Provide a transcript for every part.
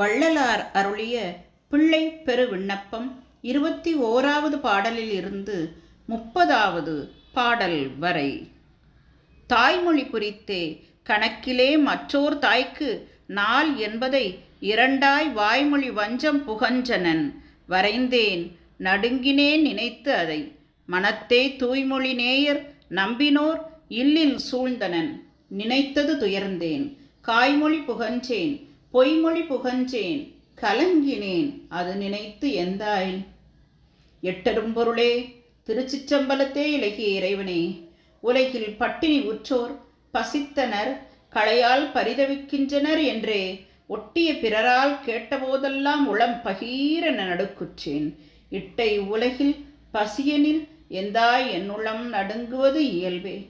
வள்ளலார் அருளிய பிள்ளை பெரு விண்ணப்பம் இருபத்தி ஓராவது பாடலில் இருந்து முப்பதாவது பாடல் வரை. தாய்மொழி குறித்தே கணக்கிலே மற்றோர் தாய்க்கு நாள் என்பதை இரண்டாய் வாய்மொழி வஞ்சம் புகஞ்சனன் வரைந்தேன் நடுங்கினேன் நினைத்து அதை மனத்தே தூய்மொழி நேயர் நம்பினோர் இல்லில் சூழ்ந்தனன் நினைத்தது துயர்ந்தேன் காய்மொழி புகஞ்சேன் பொய்மொழி புகஞ்சேன் கலங்கினேன் அது நினைத்து எந்தாய்? எட்டரும் பொருளே திருச்சிற்றம்பலத்தே இலகிய இறைவனே உலகில் பட்டினி உற்றோர் பசித்தனர் களையால் பரிதவிக்கின்றனர் என்றே ஒட்டிய பிறரால் கேட்டபோதெல்லாம் உளம் பகீரென நடுக்குற்றேன். இட்டை உலகில் பசியனில் எந்தாய் என்னுளம் நடுங்குவது இயல்பே.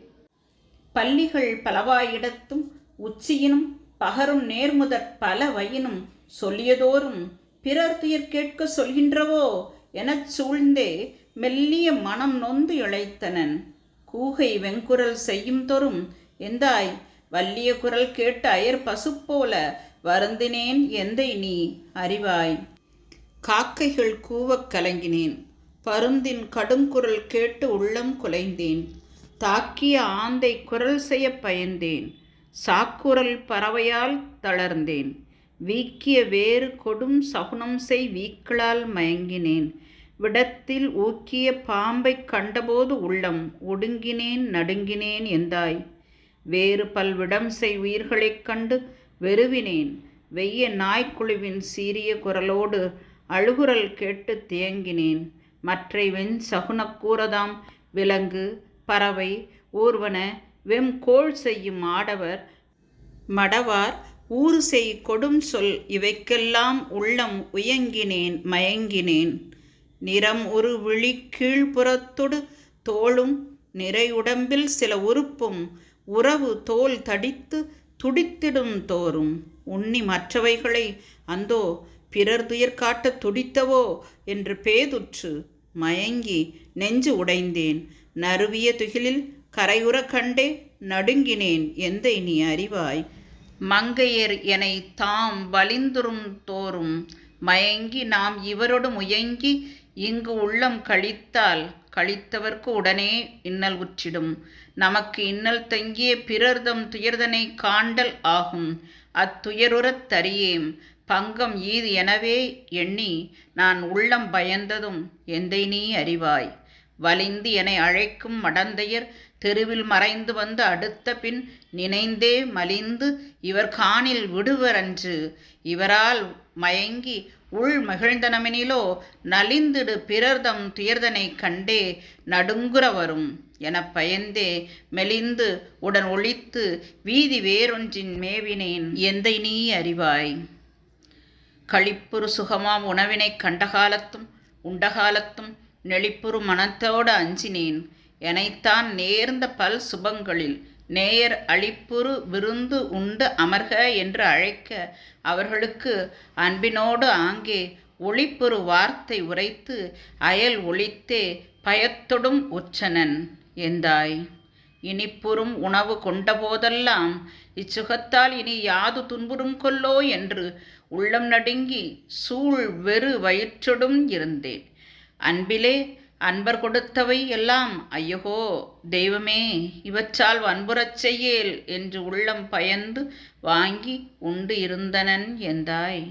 பள்ளிகள் பலவாயிடத்தும் உச்சியினும் பகரும் நேர்முதற் பல வயினும் சொல்லியதோறும் பிறர் துயர் கேட்க சொல்கின்றவோ? எனச் சூழ்ந்தே மெல்லிய மனம் நொந்து இழைத்தனன். கூகை வெங்குரல் செய்யும் தோறும் எந்தாய் வல்லிய குரல் கேட்டு அயர் பசுப்போல வருந்தினேன் எந்தை நீ அறிவாய் காக்கைகள் கூவக் கலங்கினேன் பருந்தின் கடுங்குரல் கேட்டு உள்ளம் குலைந்தேன். தாக்கிய ஆந்தை குரல் செய்ய பயந்தேன் சாக்குரல் பறவையால் தளர்ந்தேன். வீக்கிய வேறு கொடும் சகுனம் செய் வீக்களால் மயங்கினேன். விடத்தில் ஊக்கிய பாம்பைக் கண்டபோது உள்ளம் ஒடுங்கினேன் நடுங்கினேன் எந்தாய்? வேறு பல்விடம் செய் உயிர்களைக் கண்டு வெறுவினேன். வெய்ய நாய்க்குழுவின் சீரிய குரலோடு அழுகுரல் கேட்டு தேங்கினேன். மற்றை வெண் சகுனக்கூறதாம் விலங்கு பறவை ஊர்வன வெம் கோள் செய்யும் ஆடவர் மடவார் ஊறு செய் கொடும் சொல் இவைக்கெல்லாம் உள்ளம் உயங்கினேன் மயங்கினேன். நிறம் ஒரு விழி கீழ்ப்புறத்தொடு தோளும் நிறையுடம்பில் சில உறுப்பும் உறவு தோல் தடித்து துடித்திடும் தோறும். உண்ணி மற்றவைகளை அந்தோ பிறர் துயர் காட்ட துடித்தவோ? என்று பேதுற்று மயங்கி நெஞ்சு உடைந்தேன். நறுவிய துகிலில் கரையுற கண்டே நடுங்கினேன் எந்தை நீ அறிவாய்? மங்கையர் எனை தாம் வலிந்துரும் தோறும் மயங்கி நாம் இவரோடு முயங்கி இங்கு உள்ளம் கழித்தால் கழித்தவர்க்கு உடனே இன்னல் உற்றிடும். நமக்கு இன்னல் தங்கிய பிறர்தம் துயர்தனை காண்டல் ஆகும். அத்துயருறத் தறியேம். பங்கம் ஈது எனவே எண்ணி நான் உள்ளம் பயந்ததும் எந்தை நீ அறிவாய்? வலிந்து என அழைக்கும் மடந்தையர் தெருவில் மறைந்து வந்து அடுத்த பின் நினைந்தே மலிந்து இவர் காணில் விடுவரன்று. இவரால் மயங்கி உள் மகிழ்ந்தனமெனிலோ நலிந்திடு பிறர்தம் துயர்தனை கண்டே நடுங்குற வரும் எனப் பயந்தே மெலிந்து உடன் ஒழித்து வீதி வேறொன்றின் மேவினேன். எந்தை நீ அறிவாய்? களிப்புறு சுகமாம் உணவினைக் கண்டகாலத்தும் உண்டகாலத்தும் நெளிப்புறு மனத்தோடு அஞ்சினேன். எனைத்தான் நேர்ந்த பல் சுபங்களில் நேயர் அளிப்புறு விருந்து உண்டு அமர்க என்று அழைக்க அவர்களுக்கு அன்பினோடு ஆங்கே ஒளிப்புறு வார்த்தை உரைத்து அயல் ஒளித்தே பயத்தொடும் உச்சனன் எந்தாய் இனிப்புறும் உணவு கொண்டபோதெல்லாம் இச்சுகத்தால் இனி யாது துன்புறும் கொல்லோ என்று உள்ளம் நடுங்கி சூழ் வெறு வயிற்றொடும் இருந்தேன். அன்பிலே அன்பர் கொடுத்தவை எல்லாம் ஐயோ தெய்வமே இவற்றால் வன்புறச் செய்யேல் என்று உள்ளம் பயந்து வாங்கி உண்டு இருந்தனன் எந்தாய்